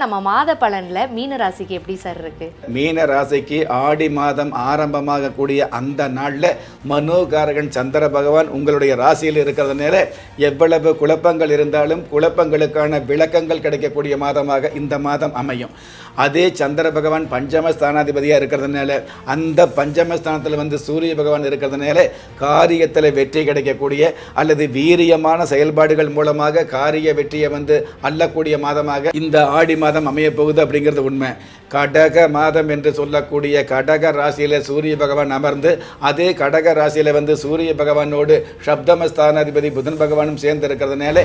நம்ம மாத பலன்ல மீன ராசிக்கு எப்படி சார் இருக்கு? மீன ராசிக்கு ஆடி மாதம் ஆரம்பமாக கூடிய அந்த நாளில் மனோகாரகன் சந்திர பகவான் உங்களுடைய ராசியில் இருக்கிறதுனால எவ்வளவு குழப்பங்கள் இருந்தாலும் குழப்பங்களுக்கான விளக்கங்கள் கிடைக்கக்கூடிய மாதமாக இந்த மாதம் அமையும். அதே சந்திர பகவான் பஞ்சமஸ்தானாதிபதியாக இருக்கிறதுனால அந்த பஞ்சம ஸ்தானத்தில் வந்து சூரிய பகவான் இருக்கிறதுனால காரியத்தில் வெற்றி கிடைக்கக்கூடிய அல்லது வீரியமான செயல்பாடுகள் மூலமாக காரிய வெற்றியை வந்து அள்ளக்கூடிய மாதமாக இந்த ஆடி மாதம் அமையப்போகுது அப்படிங்கிறது உண்மை. கடக மாதம் என்று சொல்லக்கூடிய கடக ராசியில் சூரிய பகவான் அமர்ந்து அதே கடக ராசியில் வந்து சூரிய பகவானோடு சப்தமஸ்தானாதிபதி புதன் பகவானும் சேர்ந்து இருக்கிறதுனால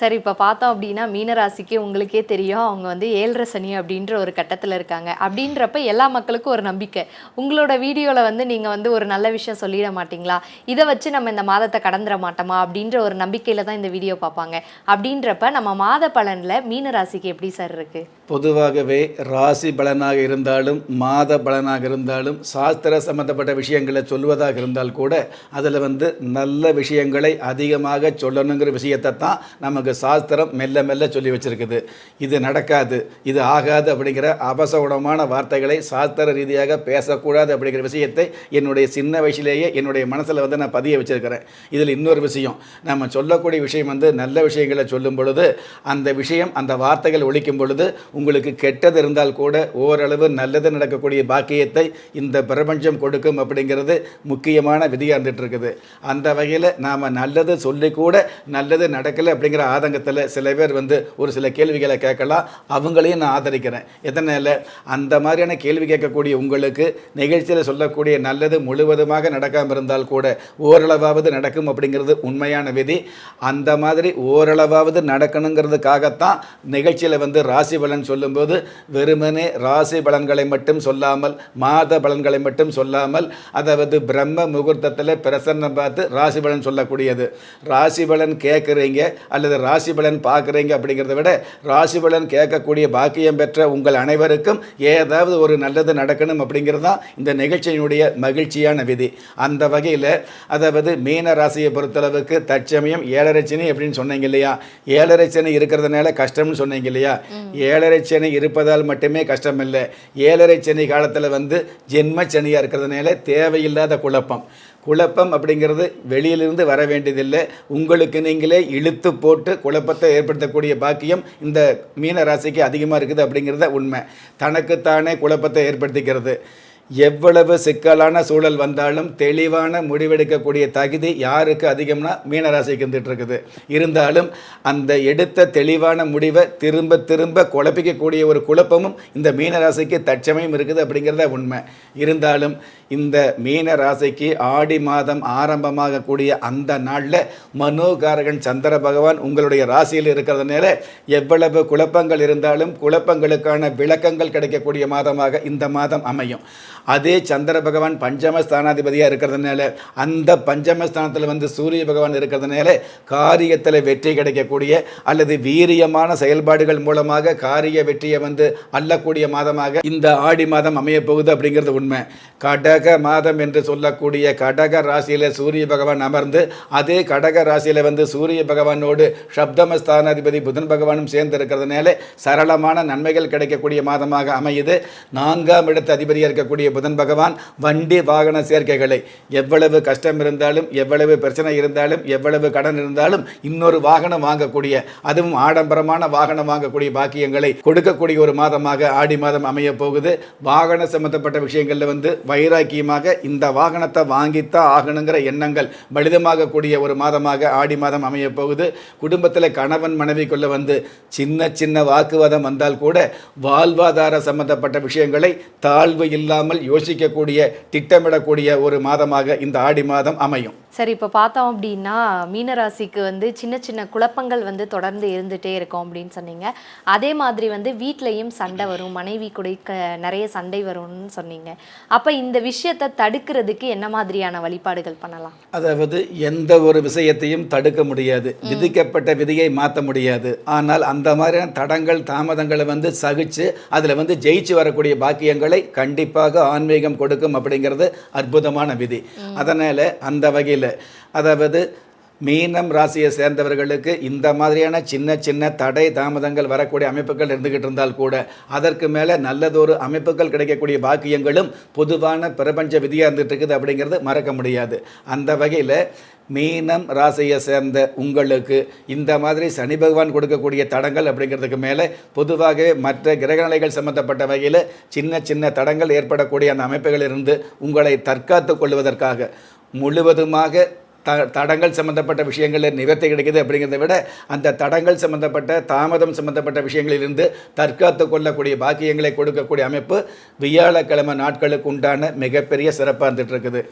சரி இப்போ பார்த்தோம் அப்படின்னா மீனராசிக்கு உங்களுக்கே தெரியும் அவங்க வந்து ஏழரை சனி அப்படின்ற ஒரு கட்டத்தில் இருக்காங்க. அப்படின்றப்ப எல்லா மக்களுக்கும் ஒரு நம்பிக்கை. உங்களோட வீடியோவில் வந்து நீங்கள் வந்து ஒரு நல்ல விஷயம் சொல்லிட மாட்டிங்களா? இதை வச்சு நம்ம இந்த மாதத்தை கடந்துட மாட்டோமா? அப்படின்ற ஒரு நம்பிக்கையில் தான் இந்த வீடியோ பார்ப்பாங்க. அப்படின்றப்ப நம்ம மாத பலனில் மீனராசிக்கு எப்படி சார் இருக்குது பொதுவாகவே ராசி பலனாக இருந்தாலும் மாத பலனாக இருந்தாலும் சாஸ்திர சம்பந்தப்பட்ட விஷயங்களை சொல்வதாக இருந்தால் கூட அதில் வந்து நல்ல விஷயங்களை அதிகமாக சொல்லணுங்கிற விஷயத்தை தான் நம்ம நமக்கு சாஸ்திரம் மெல்ல மெல்ல சொல்லி வச்சுருக்குது. இது நடக்காது இது ஆகாது அப்படிங்கிற அபசகுணமான வார்த்தைகளை சாஸ்திர ரீதியாக பேசக்கூடாது அப்படிங்கிற விஷயத்தை என்னுடைய சின்ன வயசுலேயே என்னுடைய மனசில் வந்து நான் பதிய வச்சுருக்கிறேன். இதில் இன்னொரு விஷயம் நம்ம சொல்லக்கூடிய விஷயம் வந்து நல்ல விஷயங்களை சொல்லும் பொழுது அந்த விஷயம் அந்த வார்த்தைகள் ஒழிக்கும் பொழுது உங்களுக்கு கெட்டது இருந்தால் கூட ஓரளவு நல்லது நடக்கக்கூடிய பாக்கியத்தை இந்த பிரபஞ்சம் கொடுக்கும் அப்படிங்கிறது முக்கியமான விதியாக இருந்துகிட்டு இருக்குது. அந்த வகையில் நாம் நல்லது சொல்லி கூட நல்லது நடக்கலை அப்படிங்கிற ஆதங்கத்தில் சில பேர் வந்து ஒரு சில கேள்விகளை கேட்கலாம். அவங்களையும் நான் ஆதரிக்கிறேன். எதனால்? அந்த மாதிரியான கேள்வி கேட்கக்கூடிய உங்களுக்கு நிகழ்ச்சியில் சொல்லக்கூடிய நல்லது முழுவதுமாக நடக்காமல் இருந்தால் கூட ஓரளவாவது நடக்கும் அப்படிங்கிறது உண்மையான விதி. அந்த மாதிரி ஓரளவாவது நடக்கணுங்கிறதுக்காகத்தான் நிகழ்ச்சியில் வந்து ராசி பலன் சொல்லும்போது வெறுமனே ராசி பலன்களை மட்டும் சொல்லாமல் மாத பலன்களை மட்டும் சொல்லாமல் அதாவது பிரம்ம முகூர்த்தத்தில் பிரசன்னம் பார்த்து ராசி பலன் சொல்லக்கூடியது. ராசி பலன் கேட்குறீங்க அல்லது ராசி பலன் பார்க்குறீங்க அப்படிங்கிறத விட ராசி பலன் கேட்கக்கூடிய பாக்கியம் பெற்ற உங்கள் அனைவருக்கும் ஏதாவது ஒரு நல்லது நடக்கணும் அப்படிங்கிறது தான் இந்த நிகழ்ச்சியினுடைய மகிழ்ச்சியான விதி. அந்த வகையில் அதாவது மீன ராசியை பொறுத்தளவுக்கு தற்சமயம் ஏழரை சனி அப்படின்னு சொன்னீங்க இல்லையா? ஏழரை சனி இருக்கிறதுனால கஷ்டம்னு சொன்னீங்க இல்லையா? ஏழரை சனி இருப்பதால் மட்டுமே கஷ்டம் இல்லை ஏழரை சனி காலத்தில் வந்து ஜென்ம சனியாக இருக்கிறதுனால தேவையில்லாத குழப்பம். குழப்பம் அப்படிங்கிறது வெளியிலிருந்து வர வேண்டியதில்லை. உங்களுக்கு நீங்களே இழுத்து போட்டு குழப்பத்தை ஏற்படுத்தக்கூடிய பாக்கியம் இந்த மீன ராசிக்கு அதிகமாக இருக்குது அப்படிங்கிறத உண்மை. தனக்குத்தானே குழப்பத்தை ஏற்படுத்திக்கிறது. எவ்வளவு சிக்கலான சூழல் வந்தாலும் தெளிவான முடிவெடுக்கக்கூடிய தகுதி யாருக்கு அதிகம்னா மீனராசிக்கு இருந்துகிட்ருக்குது இருந்தாலும் அந்த எடுத்த தெளிவான முடிவை திரும்ப திரும்ப குழப்பிக்கக்கூடிய ஒரு குழப்பமும் இந்த மீனராசிக்கு தற்சமயம் இருக்குது அப்படிங்கிறத உண்மை. இருந்தாலும் இந்த மீன ராசிக்கு ஆடி மாதம் ஆரம்பமாகக்கூடிய அந்த நாளில் மனோகாரகன் சந்திர பகவான் உங்களுடைய ராசியில் இருக்கிறதுனால எவ்வளவு குழப்பங்கள் இருந்தாலும் குழப்பங்களுக்கான விளக்கங்கள் கிடைக்கக்கூடிய மாதமாக இந்த மாதம் அமையும். அதே சந்திர பகவான் பஞ்சம ஸ்தானாதிபதியாக இருக்கிறதுனால அந்த பஞ்சமஸ்தானத்தில் வந்து சூரிய பகவான் இருக்கிறதுனால காரியத்தில் வெற்றி கிடைக்கக்கூடிய அல்லது வீரியமான செயல்பாடுகள் மூலமாக காரிய வெற்றியை வந்து அள்ளக்கூடிய மாதமாக இந்த ஆடி மாதம் அமையப்போகுது அப்படிங்கிறது உண்மை. கடக கடக மாதம் என்று சொல்லக்கூடிய கடக ராசியில் சூரிய பகவான் அமர்ந்து அதே கடக ராசியில் வந்து சூரிய பகவானோடு சப்தமஸ்தானாதிபதி புதன் பகவானும் சேர்ந்து இருக்கிறதுனால சரளமான நன்மைகள் கிடைக்கக்கூடிய மாதமாக அமையுது. நான்காம் இடத்து அதிபதியாக இருக்கக்கூடிய புதன் பகவான் வண்டி வாகன சேர்க்கைகளை எவ்வளவு கஷ்டம் இருந்தாலும் எவ்வளவு பிரச்சனை இருந்தாலும் எவ்வளவு கடன் இருந்தாலும் இன்னொரு வாகனம் வாங்கக்கூடிய அதுவும் ஆடம்பரமான வாகனம் வாங்கக்கூடிய பாக்கியங்களை கொடுக்கக்கூடிய ஒரு மாதமாக ஆடி மாதம் அமைய போகுது வாகன சம்பந்தப்பட்ட விஷயங்களில் வந்து முக்கியமாக இந்த வாகனத்தை வாங்கித்தான் ஆகணுங்கிற எண்ணங்கள் பலிதமாகக்கூடிய ஒரு மாதமாக ஆடி மாதம் அமையப்போகுது குடும்பத்தில் கணவன் மனைவிக்குள்ள வந்து சின்ன சின்ன வாக்குவாதம் வந்தால் கூட வாழ்வாதார சம்பந்தப்பட்ட விஷயங்களை தாழ்வு இல்லாமல் யோசிக்கக்கூடிய திட்டமிடக்கூடிய ஒரு மாதமாக இந்த ஆடி மாதம் அமையும். சரி இப்போ பார்த்தோம் அப்படின்னா மீனராசிக்கு வந்து சின்ன சின்ன குழப்பங்கள் வந்து தொடர்ந்து இருந்துகிட்டே இருக்கும் அப்படின்னு சொன்னீங்க. அதே மாதிரி வந்து வீட்லேயும் சண்டை வரும் மனைவி கூட க நிறைய சண்டை வரும்னு சொன்னீங்க. அப்போ இந்த விஷயத்தை தடுக்கிறதுக்கு என்ன மாதிரியான வழிபாடுகள் பண்ணலாம்? அதாவது எந்த ஒரு விஷயத்தையும் தடுக்க முடியாது. விதிக்கப்பட்ட விதியை மாற்ற முடியாது. ஆனால் அந்த மாதிரியான தடங்கள் தாமதங்களை வந்து சகிச்சு அதில் வந்து ஜெயிச்சு வரக்கூடிய பாக்கியங்களை கண்டிப்பாக ஆன்மீகம் கொடுக்கும் அப்படிங்கிறது அற்புதமான விதி. அதனால் அந்த வகையில் அதாவது மீனம் ராசியை சேர்ந்தவர்களுக்கு இந்த மாதிரியான சின்ன சின்ன தடை தாமதங்கள் வரக்கூடிய அமைப்புகள் இருந்துகிட்டு இருந்தால் கூட அதற்கு மேலே நல்லதொரு அமைப்புகள் கிடைக்கக்கூடிய பாக்கியங்களும் பொதுவான பிரபஞ்ச விதியாக இருந்துகிட்டு இருக்குது அப்படிங்கிறது மறக்க முடியாது. அந்த வகையில் மீனம் ராசியை சேர்ந்த உங்களுக்கு இந்த மாதிரி சனி பகவான் கொடுக்கக்கூடிய தடங்கள் அப்படிங்கிறதுக்கு மேலே பொதுவாகவே மற்ற கிரகநிலைகள் சம்பந்தப்பட்ட வகையில் சின்ன சின்ன தடங்கள் ஏற்படக்கூடிய அந்த அமைப்புகளிலிருந்து உங்களை தற்காத்து கொள்வதற்காக முழுவதுமாக த தடங்கள் சம்பந்தப்பட்ட விஷயங்களில் நிவர்த்தி கிடைக்குது அப்படிங்கிறத விட அந்த தடங்கள் சம்பந்தப்பட்ட தாமதம் சம்பந்தப்பட்ட விஷயங்களிலிருந்து தற்காத்து கொள்ளக்கூடிய பாக்கியங்களை கொடுக்கக்கூடிய அமைப்பு வியாழக்கிழமை நாட்களுக்கு உண்டான மிகப்பெரிய சிறப்பாக இருந்துகிட்ருக்குது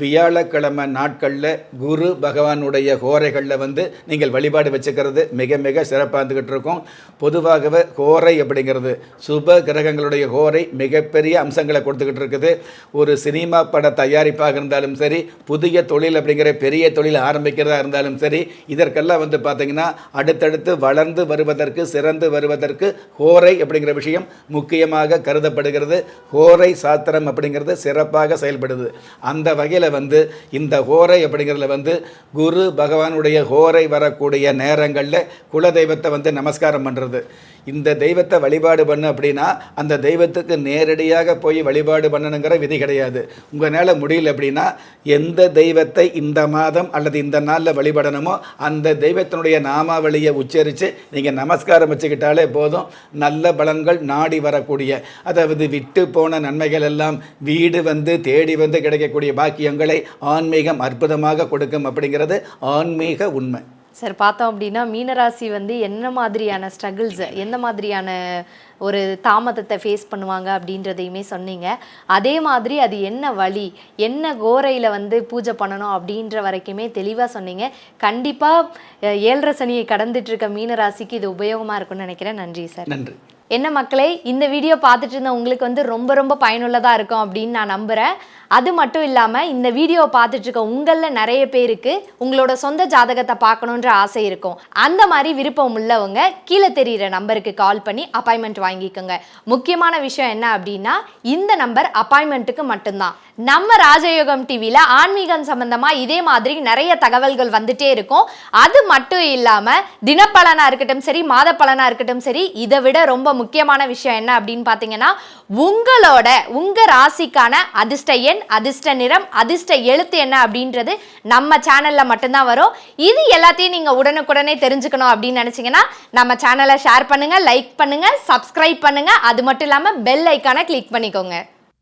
வியாழக்கிழமை நாட்களில் குரு பகவானுடைய ஹோரைகளில் வந்து நீங்கள் வழிபாடு வச்சுக்கிறது மிக மிக சிறப்பாக இருந்துக்கிட்டு இருக்கும். பொதுவாகவே ஹோரை அப்படிங்கிறது சுப கிரகங்களுடைய ஹோரை மிகப்பெரிய அம்சங்களை கொடுத்துக்கிட்டு இருக்குது. ஒரு சினிமா பட தயாரிப்பாக இருந்தாலும் சரி புதிய தொழில் அப்படிங்கிற பெரிய தொழில் ஆரம்பிக்கிறதா இருந்தாலும் சரி இதற்கெல்லாம் வந்து பார்த்திங்கன்னா அடுத்தடுத்து வளர்ந்து வருவதற்கு சிறந்து வருவதற்கு ஹோரை அப்படிங்கிற விஷயம் முக்கியமாக கருதப்படுகிறது. ஹோரை சாத்திரம் அப்படிங்கிறது சிறப்பாக செயல்படுது. அந்த வகையில் வந்து இந்த ஹோரை அப்படிங்கிறதுல வந்து குரு பகவானுடைய ஹோரை வரக்கூடிய நேரங்களில் குல தெய்வத்தை வந்து நமஸ்காரம் பண்ணுறது இந்த தெய்வத்தை வழிபாடு பண்ணு அப்படின்னா அந்த தெய்வத்துக்கு நேரடியாக போய் வழிபாடு பண்ணணுங்கிற விதி கிடையாது. உங்களால் முடியல அப்படின்னா எந்த தெய்வத்தை இந்த மாதம் அல்லது இந்த நாளில் வழிபடணுமோ அந்த தெய்வத்தினுடைய நாமாவளியை உச்சரித்து நீங்கள் நமஸ்காரம் வச்சுக்கிட்டாலே போதும். நல்ல பலன்கள் நாடி வரக்கூடிய அதாவது விட்டு போன நன்மைகள் எல்லாம் வீடு வந்து தேடி வந்து கிடைக்கக்கூடிய பாக்கியங்கள் ஆன்மீகம் அற்புதமாக கொடுக்கும் அப்படிங்கிறது ஆன்மீக உண்மை. சார் பார்த்தோம் அப்படின்னா மீனராசி வந்து என்ன மாதிரியான ஸ்ட்ரகிள்ஸ் எந்த மாதிரியான ஒரு தாமதத்தை ஃபேஸ் பண்ணுவாங்க அப்படின்றதையுமே சொன்னீங்க. அதே மாதிரி அது என்ன வழி என்ன கோரையில் வந்து பூஜை பண்ணணும் அப்படின்ற வரைக்குமே தெளிவாக சொன்னீங்க. கண்டிப்பாக ஏழரை சனியை கடந்துட்டு இருக்க மீனராசிக்கு இது உபயோகமாக இருக்கும்னு நினைக்கிறேன். நன்றி சார். நன்றி. என்ன மக்களே இந்த வீடியோ பார்த்துட்டு இருந்த உங்களுக்கு வந்து ரொம்ப ரொம்ப பயனுள்ளதாக இருக்கும் அப்படின்னு நான் நம்புகிறேன் அது மட்டும் இல்லாமல் இந்த வீடியோவை பார்த்துட்டு இருக்க உங்களில் நிறைய பேருக்கு உங்களோட சொந்த ஜாதகத்தை பார்க்கணுன்ற ஆசை இருக்கும். அந்த மாதிரி விருப்பம் உள்ளவங்க கீழே தெரிகிற நம்பருக்கு கால் பண்ணி அப்பாயின்மெண்ட் வாங்கிக்கோங்க. முக்கியமான விஷயம் என்ன அப்படின்னா இந்த நம்பர் அப்பாயின்மெண்ட்டுக்கு மட்டும்தான். நம்ம ராஜயோகம் டிவியில் ஆன்மீகம் சம்பந்தமாக இதே மாதிரி நிறைய தகவல்கள் வந்துட்டே இருக்கும். அது மட்டும் இல்லாமல் தினப்பலனாக இருக்கட்டும் சரி மாத பலனாக இருக்கட்டும் சரி இதை விட ரொம்ப முக்கியமான விஷயம் என்ன அப்படின்னு பார்த்தீங்கன்னா உங்களோட உங்கள் ராசிக்கான அதிர்ஷ்ட எண் அதிர்ஷ்ட நிறம் அதிர்ஷ்ட எழுத்து என்ன அப்படின்றது நம்ம சேனலில் மட்டும்தான் வரும். இது எல்லாத்தையும் நீங்கள் உடனுக்குடனே தெரிஞ்சுக்கணும் அப்படின்னு நினச்சிங்கன்னா நம்ம சேனலை ஷேர் பண்ணுங்கள் லைக் பண்ணுங்கள் சப்ஸ்கிரைப் பண்ணுங்கள் அது மட்டும் இல்லாமல் பெல் ஐக்கானை கிளிக் பண்ணிக்கோங்க.